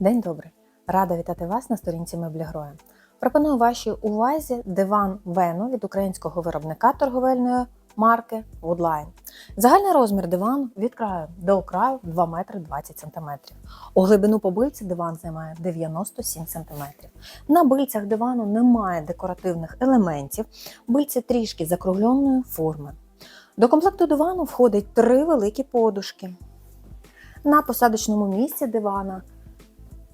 День добрий! Рада вітати вас на сторінці меблі Гроя. Пропоную вашій увазі диван Вену від українського виробника торговельної марки Woodline. Загальний розмір дивану від краю до краю 2 метри 20 см. У глибину по бильці диван займає 97 см. На бильцях дивану немає декоративних елементів, бильці трішки закругленої форми. До комплекту дивану входить три великі подушки. На посадочному місці дивана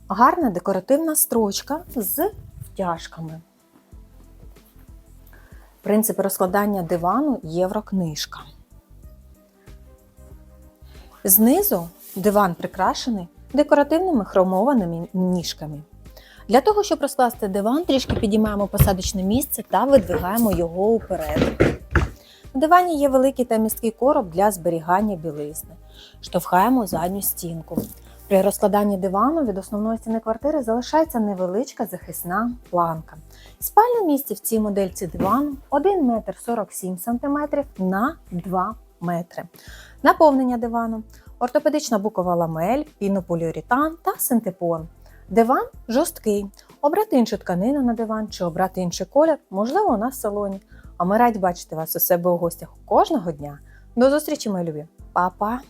гарна декоративна строчка з втяжками. Принципи розкладання дивану єврокнижка. Знизу диван прикрашений декоративними хромованими ніжками. Для того, щоб розкласти диван, трішки підіймаємо посадочне місце та видвигаємо його уперед. В дивані є великий та місткий короб для зберігання білизни. Штовхаємо задню стінку. При розкладанні дивану від основної стіни квартири залишається невеличка захисна планка. Спальне місце в цій модельці дивану 1 метр 47 см на 2 метри. Наповнення дивану ортопедична букова ламель, пінополіуретан та синтепон. Диван жорсткий. Обрати іншу тканину на диван чи обрати інший колір, можливо, у нас в салоні. А ми раді бачити вас у себе у гостях кожного дня. До зустрічі, мої любі! Па-па!